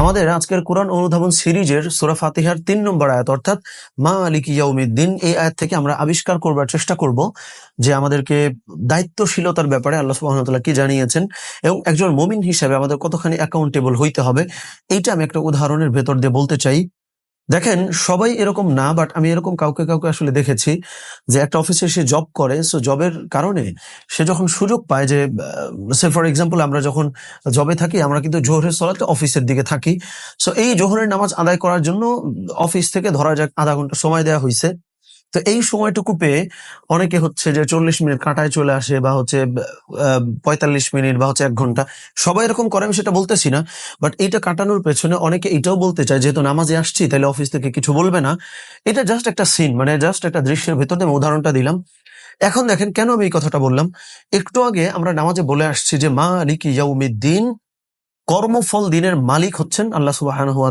আমাদের আজকের কোরআন অনুধাবন সিরিজের সুরা ফাতিহার তিন নম্বর আয়াত, অর্থাৎ মা আলিক ইয়াউমিদ্দিন, এই আয়াত থেকে আমরা আবিষ্কার করবার চেষ্টা করব যে আমাদেরকে দায়িত্বশীলতার ব্যাপারে আল্লাহ সুবাহতাল্লাহ কি জানিয়েছেন এবং একজন মমিন হিসাবে আমাদের কতখানি অ্যাকাউন্টেবল হইতে হবে, এইটা আমি একটা উদাহরণের ভেতর দিয়ে বলতে চাই। দেখেন, সবাই এরকম না বাট আমি এরকম কাউকে কাউকে আসলে দেখেছি যে একটা অফিসে সে জব করে সো জবের কারণে সে যখন সুযোগ পায় যে সে ফর এক্সাম্পল আমরা যখন জবে থাকি, আমরা কিন্তু জোহরের সলাতে অফিসের দিকে থাকি। সো এই জোহরের নামাজ আদায় করার জন্য অফিস থেকে ধরা যাক আধা ঘণ্টা সময় দেওয়া হয়েছে তো এই সময়টুকু পেয়ে অনেকে হচ্ছে যে চল্লিশ মিনিট কাটায় চলে আসে বা হচ্ছে পঁয়তাল্লিশ মিনিট বা হচ্ছে এক ঘণ্টা, সবাই এরকম করে, আমি সেটা বলতেছি না বাট এইটা কাটানোর পেছনে অনেকে এটাও বলতে চায়, যেহেতু নামাজে আসছি, তাহলে অফিস থেকে কিছু বলবে না। এটা জাস্ট একটা সিন মানে জাস্ট একটা দৃশ্যের ভেতর আমি উদাহরণটা দিলাম। এখন দেখেন কেন আমি এই কথাটা বললাম। একটু আগে আমরা নামাজে বলে আসছি যে মা আলিক ইয়াউমিদ্দিন কর্মফল দিনের মালিক হচ্ছেন আল্লাহ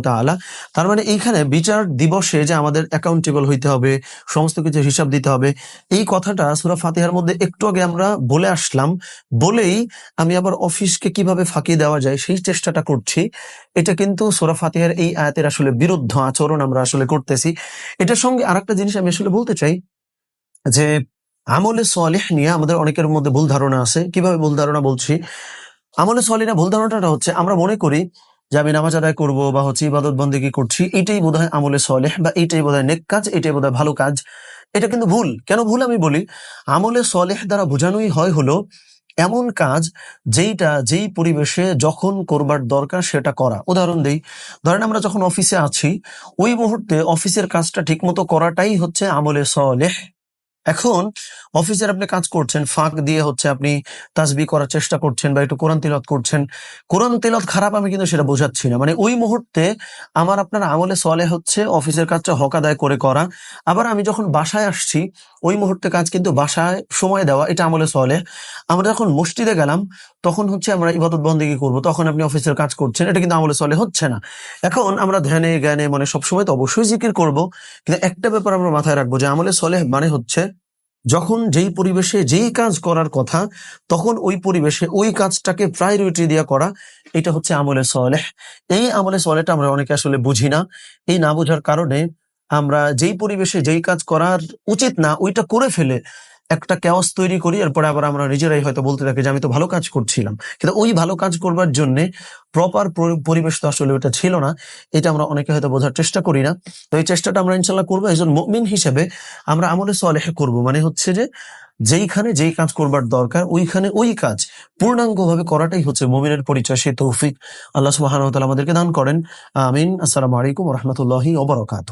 তাআলা। তার মানে এইখানে বিচার দিবসে যে আমাদের অ্যাকাউন্টেবল হইতে হবে, সমস্ত কিছু হিসাব দিতে হবে, এই কথাটা সুরা ফাতিহার মধ্যে একটু আগে আমরা বলে আসলাম। বলেই আমি আবার অফিসকে কীভাবে ফাঁকি দেওয়া যায় সেই চেষ্টাটা করছি। এটা কিন্তু সুরা ফাতিহার এই আয়াতের আসলে বিরুদ্ধ আচরণ আমরা আসলে করতেছি। এটার সঙ্গে আরেকটা জিনিস আমি আসলে বলতে চাই, যে আমলে সোয়ালেহ নিয়ে আমাদের অনেকের মধ্যে ভুল ধারণা আছে। কীভাবে ভুল ধারণা বলছি? আমলে সলিনা ভুল ধারণাটা হচ্ছে, আমরা মনে করি যে আমি নামাজ আদায় করব বা হচ্ছে ইবাদত বন্দেগী করছি, এটাই বোধ হয় আমলে সলেহ বা এটাই বোধ হয় নেক কাজ, এটাই বোধ ভালো কাজ। এটা কিন্তু ভুল। কেন ভুল আমি বলি? আমলে সলেহ দ্বারা বোঝানোই হয় হলো, এমন কাজ যেইটা যেই পরিবেশে যখন করবার দরকার সেটা করা। উদাহরণ দিই, ধরেন আমরা যখন অফিসে আছি, ওই মুহূর্তে অফিসের কাজটা ঠিকমতো করাটাই হচ্ছে আমলে সলেহ। এখন অফিসের আপনি কাজ করছেন, ফাঁক দিয়ে হচ্ছে আপনি তাসবি করার চেষ্টা করছেন বা একটু কোরআন তিলত করছেন। কোরআন তিলত খারাপ আমি কিন্তু সেটা বোঝাচ্ছি না। মানে ওই মুহূর্তে আমার আপনার আমলে সলে হচ্ছে, অফিসের কাজটা হক আদায় করে করা। আবার আমি যখন বাসায় আসছি ওই মুহূর্তে কাজ কিন্তু বাসায় সময় দেওয়া, এটা আমলে সলে আমরা যখন মসজিদে গেলাম, তখন হচ্ছে আমরা ইবাদত বন্দিগি করব, তখন আপনি অফিসের কাজ করছেন, এটা কিন্তু আমলে সলে হচ্ছে না। এখন আমরা ধ্যানে, জ্ঞানে মানে সবসময় তো অবশ্যই জিকির করব, কিন্তু একটা ব্যাপার আমরা মাথায় রাখব যে আমলে সলে মানে হচ্ছে, যখন যেই পরিবেশে যেই কাজ করার কথা, তখন ওই পরিবেশে ওই কাজটাকে প্রায়োরিটি দিয়ে করা, এটা হচ্ছে আমলে সলেহ এই আমলে সলেটা আমরা অনেকে আসলে বুঝি না। এই না বোঝার কারণে আমরা যেই পরিবেশে যেই কাজ করার উচিত না, ওইটা করে ফেলে একটা ক্যাওস তৈরি করি, এরপরে আবার আমরা নিজেরাই হয়তো বলতে থাকি যে আমি তো ভালো কাজ করছিলাম। কিন্তু ওই ভালো কাজ করবার জন্য প্রপার পরিবেশ তো আসলে ওটা ছিল না, এটা আমরা অনেকে হয়তো বোঝার চেষ্টা করি না। তো এই চেষ্টাটা আমরা ইনশাল্লাহ করব, একজন মমিন হিসেবে আমরা আমলে সলেহ করব। মানে হচ্ছে যে যেইখানে যেই কাজ করবার দরকার, ওইখানে ওই কাজ পূর্ণাঙ্গভাবে করাটাই হচ্ছে মমিনের পরিচয়, সে তৌফিক। আল্লাহ সুবাহ আমাদেরকে দান করেন। আমিন। আসসালামু আলাইকুম রহমতুল্লাহি ওবরাকাত